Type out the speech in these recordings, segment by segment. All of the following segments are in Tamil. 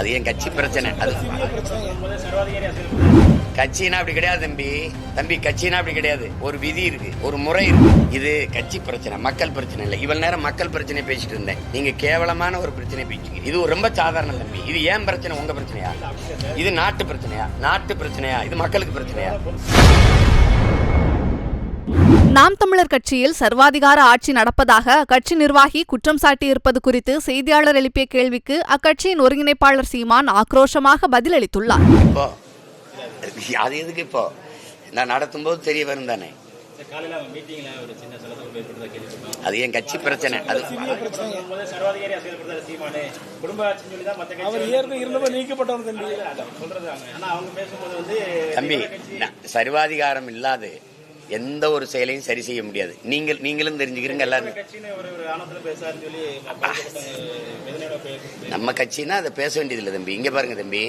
அது என் கட்சி பிரச்சனை. அது கட்சினா அப்படி கிடையாது தம்பி. தம்பி கட்சினா அப்படி கிடையாது. ஒரு விதி இருக்கு ஒரு முறை இருக்கு. இது கட்சி பிரச்சனை மக்கள் பிரச்சனை இல்லை. இவ்வளவு நேரம் மக்கள் பிரச்சனை பேசிட்டு இருந்தேன். நீங்க கேவலமான ஒரு பிரச்சனை பேசிட்டு இது ஒரு ரொம்ப சாதாரண தம்பி. இது ஏன் பிரச்சனை? உங்க பிரச்சனையா? இது நாட்டு பிரச்சனையா? நாட்டு பிரச்சனையா? இது மக்களுக்கு பிரச்சனையா? நாம் தமிழர் கட்சியில் சர்வாதிகார ஆட்சி நடப்பதாக அக்கட்சி நிர்வாகி குற்றம் சாட்டியிருப்பது குறித்து செய்தியாளர் எழுப்பிய கேள்விக்கு அக்கட்சியின் ஒருங்கிணைப்பாளர் சீமான் ஆக்ரோஷமாக பதிலளித்துள்ளார். இப்போ அது எதுக்கு இப்போ நான் நடத்தும்போது தெரிய வரும் தானே. அது என் கட்சி பிரச்சனை. அது போது தம்பி. சர்வாதிகாரம் இல்லாது எந்த ஒரு செயலையும் சரி செய்ய முடியாது. நீங்கள் நீங்களும் தெரிஞ்சுக்கிறீங்க எல்லாரும். நம்ம கட்சினா அதை பேச வேண்டியதில்லை தம்பி. இங்க பாருங்க தம்பி.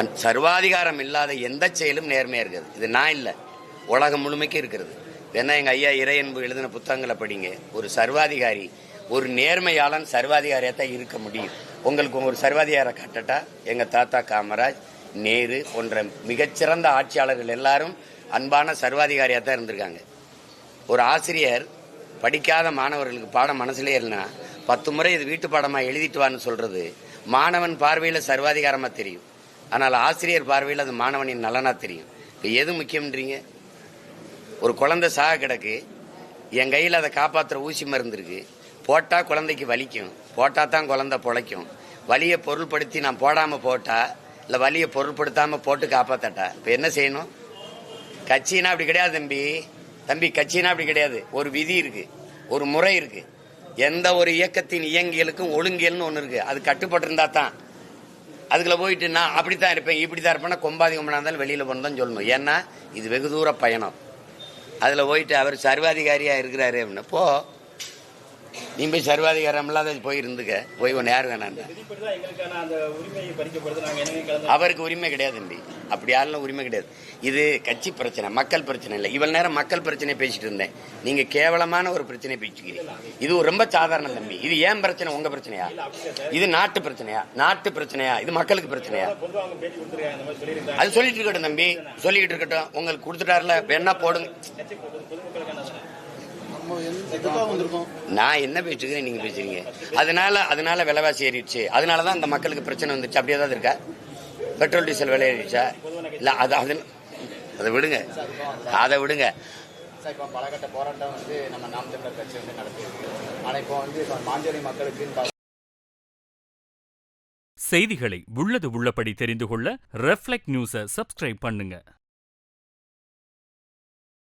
அந் சர்வாதிகாரம் இல்லாத எந்த செயலும் நேர்மையா இருக்குது. இது நான் இல்லை. உலகம் முழுமைக்கு இருக்கிறது. வேணா எங்க ஐயா இறையன்பு எழுதின புத்தகங்களை படிங்க. ஒரு சர்வாதிகாரி ஒரு நேர்மையாளன் சர்வாதிகாரியா தான் இருக்க முடியும். உங்களுக்கு ஒரு சர்வாதிகார காட்டட்டா எங்க தாத்தா காமராஜ் நேரு போன்ற மிகச்சிறந்த ஆட்சியாளர்கள் எல்லாரும் அன்பான சர்வாதிகாரியாக தான் இருந்திருக்காங்க. ஒரு ஆசிரியர் படிக்காத மாணவர்களுக்கு பாடம் மனசுலே இல்லைன்னா பத்து முறை இது வீட்டு பாடமாக எழுதிட்டு வான்னு சொல்றது மாணவன் பார்வையில் சர்வாதிகாரமாக தெரியும். ஆனால் ஆசிரியர் பார்வையில் அது மாணவனின் நலனாக தெரியும். இப்போ எது முக்கியம்ன்றீங்க? ஒரு குழந்தை சாக கிடக்கு என் கையில் அதை காப்பாற்றுற ஊசி மருந்து இருக்கு போட்டால் குழந்தைக்கு வலிக்கும் போட்டால் தான் குழந்தை பொழைக்கும். வலியை பொருள்படுத்தி நான் போடாமல் போட்டால் இல்லை வலியை பொருள்படுத்தாமல் போட்டு காப்பாற்றட்டா இப்போ என்ன செய்யணும்? கட்சினா அப்படி கிடையாது தம்பி. தம்பி கட்சினா அப்படி கிடையாது. ஒரு விதி இருக்கு. ஒரு முறை இருக்கு. எந்த ஒரு இயக்கத்தின் இயங்கியலுக்கும் ஒழுங்கியல்னு ஒன்று இருக்கு. அது கட்டுப்பட்டிருந்தா தான். அதுக்குள்ள போயிட்டு நான் அப்படித்தான் இருப்பேன். இப்படி தான் இருப்பேன்னா கொம்பாதி கொம்பனா இருந்தாலும் வெளியில் போனதான் சொல்லணும். ஏன்னா இது வெகு தூர பயணம். அதில் போயிட்டு அவர் சர்வாதிகாரியாக இருக்கிறாரு அப்படின்னு போ. நீ போய் சர்வாதிகாரம் இல்லாத போய் இருந்துக்க. போய் உன்னை யார் வேணான்னு அவருக்கு உரிமை கிடையாது தம்பி. அப்படி யாரெல்லாம் உரிமை கிடையாது. இது கட்சி பிரச்சனை மக்கள் பிரச்சனை இல்லை. இவ்வளவு நேரம் மக்கள் பிரச்சனை பேசிட்டு இருந்தேன். நீங்க கேவலமான ஒரு பிரச்சனை பேசிக்கிறீங்க. இது ரொம்ப சாதாரண தம்பி. இது ஏன் பிரச்சனை? உங்க பிரச்சனையா? இது நாட்டு பிரச்சனையா? நாட்டு பிரச்சனையா? இது மக்களுக்கு பிரச்சனையா? அது சொல்லிட்டு இருக்கட்டும் தம்பி. சொல்லிக்கிட்டு இருக்கட்டும். உங்களுக்கு கொடுத்துட்டாருல. வேணா போடுங்க. நான் என்ன பேசுகிறேன் நீங்க பேசுறீங்க அதனால அதனால விலைவாசி ஏறிடுச்சு. அதனால தான் அந்த மக்களுக்கு பிரச்சனை வந்துச்சு. அப்படியே தான் இருக்கா? பெட்ரோல் டீசல் விலை ஏறிடுச்சா? இல்ல அது அது அதை விடுங்க. அதை விடுங்க. சார் இப்போ பலகட்ட போராட்டம் வந்து நம்ம நாம் தமிழர் கட்சி வந்து நடத்தியிருக்கு. ஆனால் இப்போ வந்து இப்போ மாஞ்சோலி மக்களுக்கு செய்திகளை உள்ளது உள்ளபடி தெரிந்து கொள்ள ரெஃப்ளெக்ட் நியூஸை சப்ஸ்கிரைப் பண்ணுங்க.